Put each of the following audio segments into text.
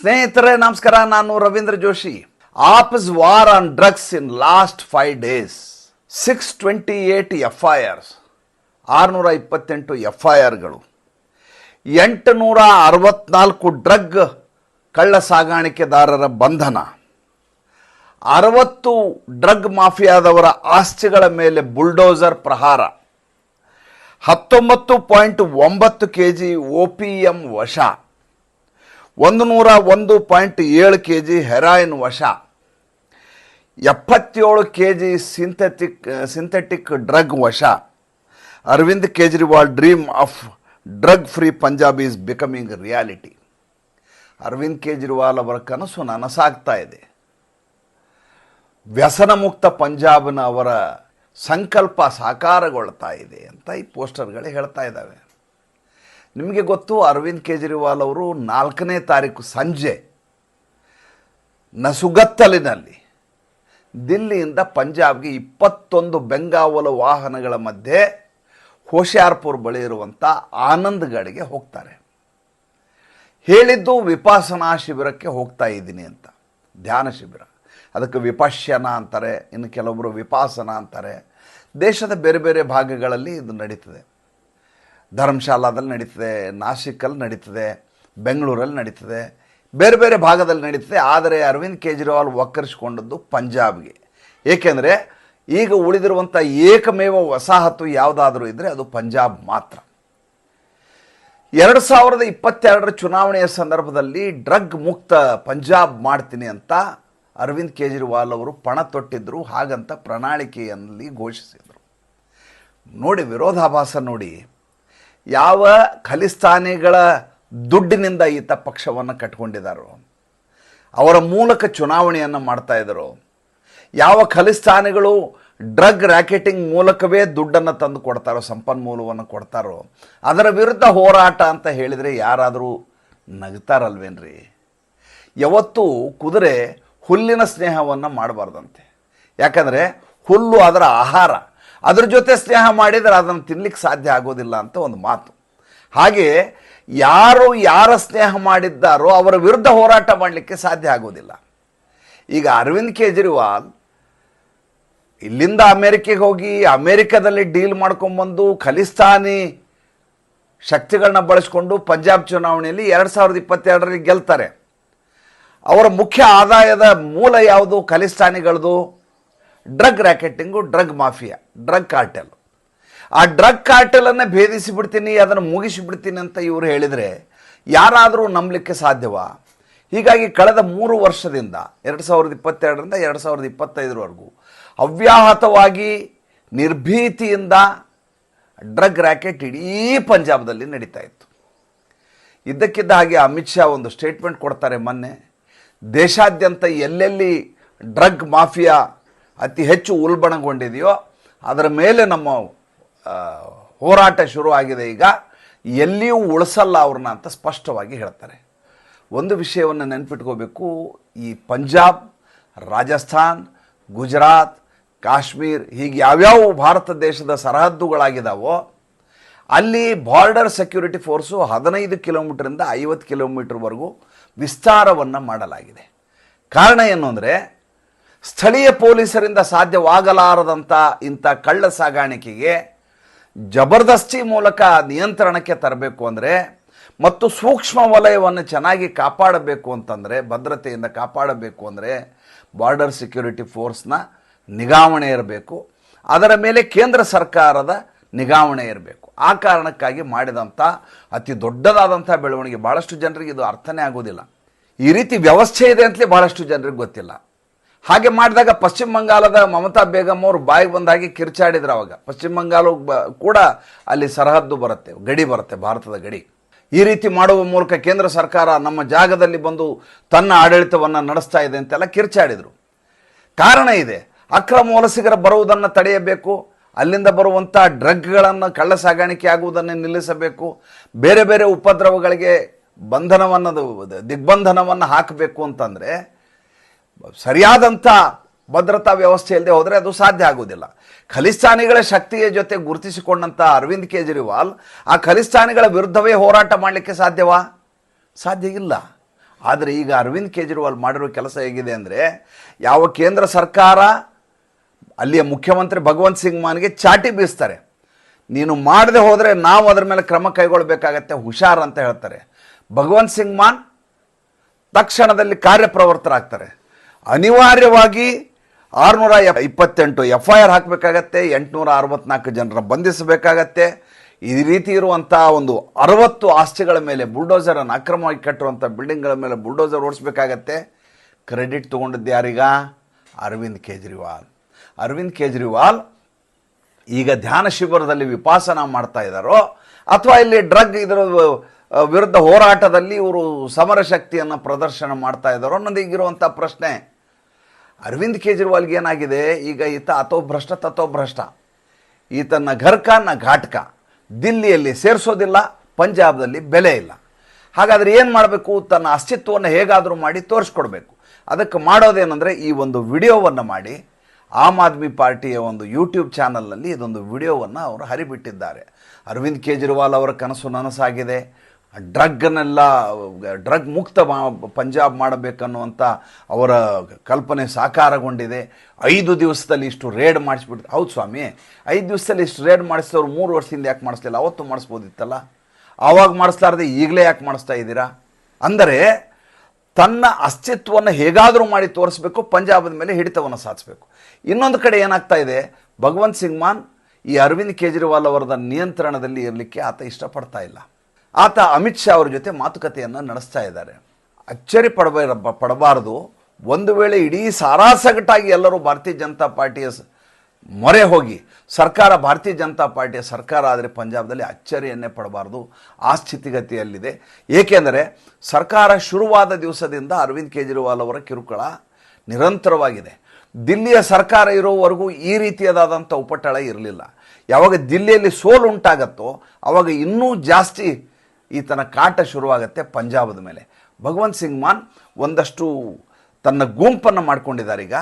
ಸ್ನೇಹಿತರೆ, ನಮಸ್ಕಾರ. ನಾನು Ravindra Joshi. Ops war on drugs in last five days. Six twenty eight F I Rs ಆರುನೂರ ಇಪ್ಪತ್ತೆಂಟು F I ಆರ್ಗಳು ಎಂಟುನೂರ ಅರವತ್ನಾಲ್ಕು ಡ್ರಗ್ ಕಳ್ಳ ಸಾಗಾಣಿಕೆದಾರರ ಬಂಧನ. ಅರವತ್ತು ಡ್ರಗ್ ಮಾಫಿಯಾದವರ ಆಸ್ತಿಗಳ ಮೇಲೆ ಬುಲ್ಡೋಸರ್ ಪ್ರಹಾರ. ಹತ್ತೊಂಬತ್ತು ಪಾಯಿಂಟ್ ಒಂಬತ್ತು K G O P M ವಶ. ಒಂದು ನೂರ ಒಂದು ಪಾಯಿಂಟ್ ಏಳು ಕೆ ಜಿ ಹೆರಾಯಿನ್ ವಶ, ಎಪ್ಪತ್ತೇಳು K G synthetic synthetic drug ವಶ, Arvind Kejriwal dream of drug free Punjab is becoming reality. Arvind Kejriwal ಅವರ ಕನಸು ನನಸಾಗ್ತಾ ಇದೆ. ವ್ಯಸನ ಮುಕ್ತ ಪಂಜಾಬ್ನ ಅವರ ಸಂಕಲ್ಪ ಸಾಕಾರಗೊಳ್ತಾ ಇದೆ ಅಂತ ಈ ಪೋಸ್ಟರ್ಗಳು ಹೇಳ್ತಾ ಇದ್ದಾವೆ. ನಿಮಗೆ ಗೊತ್ತು, ಅರವಿಂದ್ ಕೇಜ್ರಿವಾಲ್ ಅವರು ನಾಲ್ಕನೇ ತಾರೀಕು ಸಂಜೆ ನಸುಗತ್ತಲಿನಲ್ಲಿ ದಿಲ್ಲಿಯಿಂದ ಪಂಜಾಬ್ಗೆ ಇಪ್ಪತ್ತೊಂದು ಬೆಂಗಾವಲು ವಾಹನಗಳ ಮಧ್ಯೆ ಹೋಶಿಯಾರ್ಪುರ್ ಬಳಿ ಇರುವಂಥ ಆನಂದ್ಗಢಗೆ ಹೋಗ್ತಾರೆ. ಹೇಳಿದ್ದು ವಿಪಾಸನಾ ಶಿಬಿರಕ್ಕೆ ಹೋಗ್ತಾ ಇದ್ದೀನಿ ಅಂತ. ಧ್ಯಾನ ಶಿಬಿರ. ಅದಕ್ಕೆ ವಿಪಶ್ಯನ ಅಂತಾರೆ, ಇನ್ನು ಕೆಲವೊಬ್ಬರು ವಿಪಾಸನ ಅಂತಾರೆ. ದೇಶದ ಬೇರೆ ಬೇರೆ ಭಾಗಗಳಲ್ಲಿ ಇದು ನಡೀತದೆ. ಧರ್ಮಶಾಲಾದಲ್ಲಿ ನಡೀತದೆ, ನಾಸಿಕಲ್ಲಿ ನಡೀತದೆ, ಬೆಂಗಳೂರಲ್ಲಿ ನಡೀತದೆ, ಬೇರೆ ಬೇರೆ ಭಾಗದಲ್ಲಿ ನಡೀತದೆ. ಆದರೆ ಅರವಿಂದ್ ಕೇಜ್ರಿವಾಲ್ ಒಕ್ಕರಿಸ್ಕೊಂಡದ್ದು ಪಂಜಾಬ್ಗೆ. ಏಕೆಂದರೆ ಈಗ ಉಳಿದಿರುವಂಥ ಏಕಮೇವ ವಸಾಹತು ಯಾವುದಾದ್ರೂ ಇದ್ದರೆ ಅದು ಪಂಜಾಬ್ ಮಾತ್ರ. ಎರಡು ಸಾವಿರದ ಇಪ್ಪತ್ತೆರಡರ ಚುನಾವಣೆಯ ಸಂದರ್ಭದಲ್ಲಿ ಡ್ರಗ್ ಮುಕ್ತ ಪಂಜಾಬ್ ಮಾಡ್ತೀನಿ ಅಂತ ಅರವಿಂದ್ ಕೇಜ್ರಿವಾಲ್ ಅವರು ಪಣ ತೊಟ್ಟಿದ್ದರು ಹಾಗಂತ ಪ್ರಣಾಳಿಕೆಯಲ್ಲಿ ಘೋಷಿಸಿದರು. ನೋಡಿ ವಿರೋಧಾಭಾಸ ನೋಡಿ. ಯಾವ ಖಲಿಸ್ತಾನಿಗಳ ದುಡ್ಡಿನಿಂದ ಈತ ಪಕ್ಷವನ್ನು ಕಟ್ಕೊಂಡಿದ್ದಾರೋ, ಅವರ ಮೂಲಕ ಚುನಾವಣೆಯನ್ನು ಮಾಡ್ತಾ ಇದ್ದರು, ಯಾವ ಖಲಿಸ್ತಾನಿಗಳು ಡ್ರಗ್ ರ್ಯಾಕೆಟಿಂಗ್ ಮೂಲಕವೇ ದುಡ್ಡನ್ನು ತಂದು ಕೊಡ್ತಾರೋ, ಸಂಪನ್ಮೂಲವನ್ನು ಕೊಡ್ತಾರೋ, ಅದರ ವಿರುದ್ಧ ಹೋರಾಟ ಅಂತ ಹೇಳಿದರೆ ಯಾರಾದರೂ ನಗ್ತಾರಲ್ವೇನ್ರಿ? ಯಾವತ್ತೂ ಕುದುರೆ ಹುಲ್ಲಿನ ಸ್ನೇಹವನ್ನು ಮಾಡಬಾರ್ದಂತೆ. ಯಾಕಂದರೆ ಹುಲ್ಲು ಅದರ ಆಹಾರ. ಅದ್ರ ಜೊತೆ ಸ್ನೇಹ ಮಾಡಿದರೆ ಅದನ್ನು ತಿನ್ಲಿಕ್ಕೆ ಸಾಧ್ಯ ಆಗೋದಿಲ್ಲ ಅಂತ ಒಂದು ಮಾತು. ಹಾಗೆ ಯಾರು ಯಾರ ಸ್ನೇಹ ಮಾಡಿದ್ದಾರೋ ಅವರ ವಿರುದ್ಧ ಹೋರಾಟ ಮಾಡಲಿಕ್ಕೆ ಸಾಧ್ಯ ಆಗೋದಿಲ್ಲ. ಈಗ ಅರವಿಂದ್ ಕೇಜ್ರಿವಾಲ್ ಇಲ್ಲಿಂದ ಅಮೇರಿಕೆಗೆ ಹೋಗಿ ಅಮೇರಿಕದಲ್ಲಿ ಡೀಲ್ ಮಾಡ್ಕೊಂಬಂದು ಖಲಿಸ್ತಾನಿ ಶಕ್ತಿಗಳನ್ನ ಬಳಸ್ಕೊಂಡು ಪಂಜಾಬ್ ಚುನಾವಣೆಯಲ್ಲಿ ಎರಡು ಸಾವಿರದ ಇಪ್ಪತ್ತೆರಡರಲ್ಲಿ ಗೆಲ್ತಾರೆ. ಅವರ ಮುಖ್ಯ ಆದಾಯದ ಮೂಲ ಯಾವುದು? ಖಲಿಸ್ತಾನಿಗಳದು. Drug racketing drug mafia, drug cartel. ಆ ಡ್ರಗ್ ಕಾರ್ಟೆಲನ್ನು ಭೇದಿಸಿ ಬಿಡ್ತೀನಿ ಅದನ್ನು ಮುಗಿಸಿಬಿಡ್ತೀನಿ ಅಂತ ಇವರು ಹೇಳಿದರೆ ಯಾರಾದರೂ ನಂಬಲಿಕ್ಕೆ ಸಾಧ್ಯವಾ? ಹೀಗಾಗಿ ಕಳೆದ ಮೂರು ವರ್ಷದಿಂದ, ಎರಡು ಸಾವಿರದ ಇಪ್ಪತ್ತೆರಡರಿಂದ ಎರಡು ಸಾವಿರದ ಇಪ್ಪತ್ತೈದರವರೆಗೂ ಅವ್ಯಾಹತವಾಗಿ, ನಿರ್ಭೀತಿಯಿಂದ ಡ್ರಗ್ ರ್ಯಾಕೆಟ್ ಇಡೀ ಪಂಜಾಬ್ದಲ್ಲಿ ನಡೀತಾ ಇತ್ತು. ಇದ್ದಕ್ಕಿದ್ದ ಹಾಗೆ ಅಮಿತ್ ಶಾ ಒಂದು ಸ್ಟೇಟ್ಮೆಂಟ್ ಕೊಡ್ತಾರೆ ಮೊನ್ನೆ, ದೇಶಾದ್ಯಂತ ಎಲ್ಲೆಲ್ಲಿ ಡ್ರಗ್ ಮಾಫಿಯಾ ಅತಿ ಹೆಚ್ಚು ಉಲ್ಬಣಗೊಂಡಿದೆಯೋ, ಅದರ ಮೇಲೆ ನಮ್ಮ ಹೋರಾಟ ಶುರುವಾಗಿದೆ ಈಗ. ಎಲ್ಲಿಯೂ ಉಳಿಸಲ್ಲ ಅವ್ರನ್ನ ಅಂತ ಸ್ಪಷ್ಟವಾಗಿ ಹೇಳ್ತಾರೆ. ಒಂದು ವಿಷಯವನ್ನು ನೆನ್ಪಿಟ್ಕೋಬೇಕು. ಈ ಪಂಜಾಬ್, ರಾಜಸ್ಥಾನ್, ಗುಜರಾತ್, ಕಾಶ್ಮೀರ್ ಹೀಗೆ ಯಾವ್ಯಾವ ಭಾರತ ದೇಶದ ಸರಹದ್ದುಗಳಾಗಿದ್ದಾವೋ ಅಲ್ಲಿ ಬಾರ್ಡರ್ ಸೆಕ್ಯೂರಿಟಿ ಫೋರ್ಸು ಹದಿನೈದು ಕಿಲೋಮೀಟ್ರಿಂದ ಐವತ್ತು ಕಿಲೋಮೀಟ್ರ್ವರೆಗೂ ವಿಸ್ತಾರವನ್ನು ಮಾಡಲಾಗಿದೆ. ಕಾರಣ ಏನು ಅಂದರೆ ಸ್ಥಳೀಯ ಪೊಲೀಸರಿಂದ ಸಾಧ್ಯವಾಗಲಾರದಂಥ ಇಂಥ ಕಳ್ಳ ಸಾಗಾಣಿಕೆಗೆ ಜಬರ್ದಸ್ತಿ ಮೂಲಕ ನಿಯಂತ್ರಣಕ್ಕೆ ತರಬೇಕು ಅಂದರೆ ಮತ್ತು ಸೂಕ್ಷ್ಮ ವಲಯವನ್ನು ಚೆನ್ನಾಗಿ ಕಾಪಾಡಬೇಕು ಅಂತಂದರೆ, ಭದ್ರತೆಯಿಂದ ಕಾಪಾಡಬೇಕು ಅಂದರೆ ಬಾರ್ಡರ್ ಸೆಕ್ಯೂರಿಟಿ ಫೋರ್ಸ್ನ ನಿಗಾವಣೆ ಇರಬೇಕು. ಅದರ ಮೇಲೆ ಕೇಂದ್ರ ಸರ್ಕಾರದ ನಿಗಾವಣೆ ಇರಬೇಕು. ಆ ಕಾರಣಕ್ಕಾಗಿ ಮಾಡಿದಂಥ ಅತಿ ದೊಡ್ಡದಾದಂಥ ಬೆಳವಣಿಗೆ. ಭಾಳಷ್ಟು ಜನರಿಗೆ ಇದು ಅರ್ಥನೇ ಆಗೋದಿಲ್ಲ ಈ ರೀತಿ ವ್ಯವಸ್ಥೆ ಇದೆ ಅಂತಲೇ ಭಾಳಷ್ಟು ಜನರಿಗೆ ಗೊತ್ತಿಲ್ಲ. ಹಾಗೆ ಮಾಡಿದಾಗ ಪಶ್ಚಿಮ ಬಂಗಾಲದ ಮಮತಾ ಬೇಗಂ ಅವರು ಬಾಯಿಗೆ ಬಂದ ಹಾಗೆ ಕಿರ್ಚಾಡಿದ್ರು ಅವಾಗ. ಪಶ್ಚಿಮ ಬಂಗಾಲ ಕೂಡ ಅಲ್ಲಿ ಸರಹದ್ದು ಬರುತ್ತೆ, ಗಡಿ ಬರುತ್ತೆ, ಭಾರತದ ಗಡಿ. ಈ ರೀತಿ ಮಾಡುವ ಮೂಲಕ ಕೇಂದ್ರ ಸರ್ಕಾರ ನಮ್ಮ ಜಾಗದಲ್ಲಿ ಬಂದು ತನ್ನ ಆಡಳಿತವನ್ನು ನಡೆಸ್ತಾ ಇದೆ ಅಂತೆಲ್ಲ ಕಿರ್ಚಾಡಿದರು. ಕಾರಣ ಇದೆ, ಅಕ್ರಮ ವಲಸಿಗರ ಬರುವುದನ್ನು ತಡೆಯಬೇಕು, ಅಲ್ಲಿಂದ ಬರುವಂಥ ಡ್ರಗ್ಗಳನ್ನು ಕಳ್ಳ ಸಾಗಾಣಿಕೆ ಆಗುವುದನ್ನು ನಿಲ್ಲಿಸಬೇಕು, ಬೇರೆ ಬೇರೆ ಉಪದ್ರವಗಳಿಗೆ ಬಂಧನವನ್ನು, ದಿಗ್ಬಂಧನವನ್ನು ಹಾಕಬೇಕು ಅಂತಂದರೆ ಸರಿಯಾದಂಥ ಭದ್ರತಾ ವ್ಯವಸ್ಥೆ ಇಲ್ಲದೆ ಹೋದರೆ ಅದು ಸಾಧ್ಯ ಆಗುವುದಿಲ್ಲ. ಖಲಿಸ್ತಾನಿಗಳ ಶಕ್ತಿಯ ಜೊತೆ ಗುರುತಿಸಿಕೊಂಡಂಥ ಅರವಿಂದ್ ಕೇಜ್ರಿವಾಲ್, ಆ ಖಲಿಸ್ತಾನಿಗಳ ವಿರುದ್ಧವೇ ಹೋರಾಟ ಮಾಡಲಿಕ್ಕೆ ಸಾಧ್ಯವಾ? ಸಾಧ್ಯ ಇಲ್ಲ. ಆದರೆ ಈಗ ಅರವಿಂದ್ ಕೇಜ್ರಿವಾಲ್ ಮಾಡಿರೋ ಕೆಲಸ ಹೇಗಿದೆ ಅಂದರೆ, ಯಾವ ಕೇಂದ್ರ ಸರ್ಕಾರ ಅಲ್ಲಿಯ ಮುಖ್ಯಮಂತ್ರಿ ಭಗವಂತ್ ಸಿಂಗ್ ಮಾನ್ಗೆ ಚಾಟಿ ಬೀಸ್ತಾರೆ. ನೀನು ಮಾಡದೆ ಹೋದರೆ ನಾವು ಅದರ ಮೇಲೆ ಕ್ರಮ ಕೈಗೊಳ್ಳಬೇಕಾಗತ್ತೆ ಹುಷಾರ್ ಅಂತ ಹೇಳ್ತಾರೆ. ಭಗವಂತ್ ಸಿಂಗ್ ಮಾನ್ ತಕ್ಷಣದಲ್ಲಿ ಕಾರ್ಯಪ್ರವೃತ್ತರಾಗ್ತಾರೆ. ಅನಿವಾರ್ಯವಾಗಿ ಆರುನೂರ ಇಪ್ಪತ್ತೆಂಟು ಎಫ್ ಐ ಆರ್ ಹಾಕಬೇಕಾಗತ್ತೆ, ಎಂಟುನೂರ ಅರವತ್ನಾಲ್ಕು ಜನರ ಬಂಧಿಸಬೇಕಾಗತ್ತೆ. ಈ ರೀತಿ ಇರುವಂಥ ಒಂದು ಅರವತ್ತು ಆಸ್ತಿಗಳ ಮೇಲೆ ಬುಲ್ಡೋಸರನ್ನು ಅಕ್ರಮವಾಗಿ ಕಟ್ಟಿರುವಂಥ ಬಿಲ್ಡಿಂಗ್ಗಳ ಮೇಲೆ ಬುಲ್ಡೋಸರ್ ಓಡಿಸ್ಬೇಕಾಗತ್ತೆ. ಕ್ರೆಡಿಟ್ ತೊಗೊಂಡಿದ್ದೆ ಯಾರೀಗ? ಅರವಿಂದ್ ಕೇಜ್ರಿವಾಲ್. ಅರವಿಂದ್ ಕೇಜ್ರಿವಾಲ್ ಈಗ ಧ್ಯಾನ ಶಿಬಿರದಲ್ಲಿ ವಿಪಾಸನ ಮಾಡ್ತಾ ಇದ್ದಾರೋ, ಅಥವಾ ಇಲ್ಲಿ ಡ್ರಗ್ ಇದರ ವಿರುದ್ಧ ಹೋರಾಟದಲ್ಲಿ ಇವರು ಸಮರ ಶಕ್ತಿಯನ್ನು ಪ್ರದರ್ಶನ ಮಾಡ್ತಾ ಇದ್ದಾರೋ ಅನ್ನೋದು ಈಗಿರುವಂಥ ಪ್ರಶ್ನೆ. ಅರವಿಂದ್ ಕೇಜ್ರಿವಾಲ್ಗೆ ಏನಾಗಿದೆ? ಈಗ ಈತ ಅಥೋ ಭ್ರಷ್ಟ ತಥೋ ಭ್ರಷ್ಟ ಈತನ ಘರ್ಕ, ನ ಘಾಟ್ಕ. ದಿಲ್ಲಿಯಲ್ಲಿ ಸೇರಿಸೋದಿಲ್ಲ ಪಂಜಾಬ್ದಲ್ಲಿ ಬೆಲೆ ಇಲ್ಲ. ಹಾಗಾದರೆ ಏನು ಮಾಡಬೇಕು? ತನ್ನ ಅಸ್ತಿತ್ವವನ್ನು ಹೇಗಾದರೂ ಮಾಡಿ ತೋರಿಸ್ಕೊಡ್ಬೇಕು. ಅದಕ್ಕೆ ಮಾಡೋದೇನೆಂದರೆ ಈ ಒಂದು ವಿಡಿಯೋವನ್ನು ಮಾಡಿ. ಆಮ್ ಆದ್ಮಿ ಪಾರ್ಟಿಯ ಒಂದು ಯೂಟ್ಯೂಬ್ ಚಾನಲ್ನಲ್ಲಿ ಇದೊಂದು ವಿಡಿಯೋವನ್ನು ಅವರು ಹರಿಬಿಟ್ಟಿದ್ದಾರೆ. ಅರವಿಂದ್ ಕೇಜ್ರಿವಾಲ್ ಅವರ ಕನಸು ನನಸಾಗಿದೆ. ಡ್ರಗ್ನೆಲ್ಲ ಡ್ರಗ್ ಮುಕ್ತ ಪಂಜಾಬ್ ಮಾಡಬೇಕನ್ನುವಂಥ ಅವರ ಕಲ್ಪನೆ ಸಾಕಾರಗೊಂಡಿದೆ. ಐದು ದಿವಸದಲ್ಲಿ ಇಷ್ಟು ರೇಡ್ ಮಾಡಿಸ್ಬಿಟ್ಟು ಹೌದು ಸ್ವಾಮಿ, ಐದು ದಿವಸದಲ್ಲಿ ಇಷ್ಟು ರೇಡ್ ಮಾಡಿಸಿದವ್ರು ಮೂರು ವರ್ಷದಿಂದ ಯಾಕೆ ಮಾಡಿಸ್ಲಿಲ್ಲ? ಅವತ್ತು ಮಾಡಿಸ್ಬೋದಿತ್ತಲ್ಲ? ಆವಾಗ ಮಾಡಿಸ್ಲಾರ್ದೆ ಈಗಲೇ ಯಾಕೆ ಮಾಡಿಸ್ತಾ ಇದ್ದೀರಾ? ಅಂದರೆ, ತನ್ನ ಅಸ್ತಿತ್ವವನ್ನು ಹೇಗಾದರೂ ಮಾಡಿ ತೋರಿಸ್ಬೇಕು, ಪಂಜಾಬದ ಮೇಲೆ ಹಿಡಿತವನ್ನು ಸಾಧಿಸಬೇಕು. ಇನ್ನೊಂದು ಕಡೆ ಏನಾಗ್ತಾ ಇದೆ? ಭಗವಂತ್ ಸಿಂಗ್ ಮಾನ್ ಈ ಅರವಿಂದ್ ಕೇಜ್ರಿವಾಲ್ ಅವರದ ನಿಯಂತ್ರಣದಲ್ಲಿ ಇರಲಿಕ್ಕೆ ಆತ ಇಷ್ಟಪಡ್ತಾ ಇಲ್ಲ. ಆತ ಅಮಿತ್ ಶಾ ಅವರ ಜೊತೆ ಮಾತುಕತೆಯನ್ನು ನಡೆಸ್ತಾ ಇದ್ದಾರೆ. ಅಚ್ಚರಿ ಪಡಬ ಪಡಬಾರದು. ಒಂದು ವೇಳೆ ಇಡೀ ಸಾರಾಸಗಟಾಗಿ ಎಲ್ಲರೂ ಭಾರತೀಯ ಜನತಾ ಪಾರ್ಟಿಯ ಮೊರೆ ಹೋಗಿ ಸರ್ಕಾರ ಭಾರತೀಯ ಜನತಾ ಪಾರ್ಟಿಯ ಸರ್ಕಾರ ಆದರೆ ಪಂಜಾಬ್ದಲ್ಲಿ ಅಚ್ಚರಿಯನ್ನೇ ಪಡಬಾರ್ದು. ಆ ಸ್ಥಿತಿಗತಿಯಲ್ಲಿದೆ. ಏಕೆಂದರೆ ಸರ್ಕಾರ ಶುರುವಾದ ದಿವಸದಿಂದ ಅರವಿಂದ್ ಕೇಜ್ರಿವಾಲ್ ಅವರ ಕಿರುಕುಳ ನಿರಂತರವಾಗಿದೆ. ದಿಲ್ಲಿಯ ಸರ್ಕಾರ ಇರೋವರೆಗೂ ಈ ರೀತಿಯದಾದಂಥ ಉಪಟಳ ಇರಲಿಲ್ಲ. ಯಾವಾಗ ದಿಲ್ಲಿಯಲ್ಲಿ ಸೋಲು ಉಂಟಾಗತ್ತೋ ಆವಾಗ ಇನ್ನೂ ಜಾಸ್ತಿ ಈತನ ಕಾಟ ಶುರುವಾಗುತ್ತೆ ಪಂಜಾಬದ ಮೇಲೆ. ಭಗವಂತ್ ಸಿಂಗ್ ಮಾನ್ ಒಂದಷ್ಟು ತನ್ನ ಗುಂಪನ್ನು ಮಾಡ್ಕೊಂಡಿದ್ದಾರೆ ಈಗ.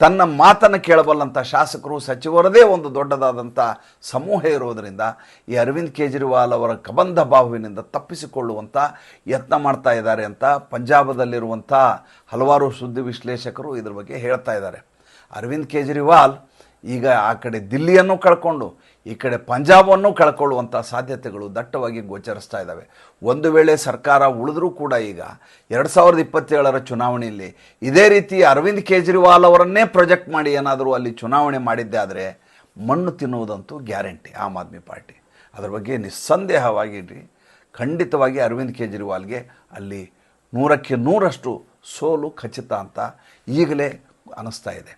ತನ್ನ ಮಾತನ್ನು ಕೇಳಬಲ್ಲಂಥ ಶಾಸಕರು, ಸಚಿವರದೇ ಒಂದು ದೊಡ್ಡದಾದಂಥ ಸಮೂಹ ಇರೋದರಿಂದ ಈ ಅರವಿಂದ್ ಕೇಜ್ರಿವಾಲ್ ಅವರ ಕಬಂಧ ಬಾಹುವಿನಿಂದ ತಪ್ಪಿಸಿಕೊಳ್ಳುವಂಥ ಯತ್ನ ಮಾಡ್ತಾ ಇದ್ದಾರೆ ಅಂತ ಪಂಜಾಬದಲ್ಲಿರುವಂಥ ಹಲವಾರು ಸುದ್ದಿ ವಿಶ್ಲೇಷಕರು ಇದ್ರ ಬಗ್ಗೆ ಹೇಳ್ತಾ ಇದ್ದಾರೆ. ಅರವಿಂದ್ ಕೇಜ್ರಿವಾಲ್ ಈಗ ಆ ಕಡೆ ದಿಲ್ಲಿಯನ್ನು ಕಳ್ಕೊಂಡು, ಈ ಕಡೆ ಪಂಜಾಬನ್ನು ಕಳ್ಕೊಳ್ಳುವಂಥ ಸಾಧ್ಯತೆಗಳು ದಟ್ಟವಾಗಿ ಗೋಚರಿಸ್ತಾ ಇದ್ದಾವೆ. ಒಂದು ವೇಳೆ ಸರ್ಕಾರ ಉಳಿದ್ರೂ ಕೂಡ ಈಗ ಎರಡು ಸಾವಿರದ ಇಪ್ಪತ್ತೇಳರ ಚುನಾವಣೆಯಲ್ಲಿ ಇದೇ ರೀತಿ ಅರವಿಂದ್ ಕೇಜ್ರಿವಾಲ್ ಅವರನ್ನೇ ಪ್ರೊಜೆಕ್ಟ್ ಮಾಡಿ ಏನಾದರೂ ಅಲ್ಲಿ ಚುನಾವಣೆ ಮಾಡಿದ್ದೇ ಆದರೆ ಮಣ್ಣು ತಿನ್ನುವುದಂತೂ ಗ್ಯಾರಂಟಿ ಆಮ್ ಆದ್ಮಿ ಪಾರ್ಟಿ. ಅದರ ಬಗ್ಗೆ ನಿಸ್ಸಂದೇಹವಾಗಿರಿ. ಖಂಡಿತವಾಗಿ ಅರವಿಂದ್ ಕೇಜ್ರಿವಾಲ್ಗೆ ಅಲ್ಲಿ ನೂರಕ್ಕೆ ನೂರಷ್ಟು ಸೋಲು ಖಚಿತ ಅಂತ ಈಗಲೇ ಅನ್ನಿಸ್ತಾ ಇದೆ.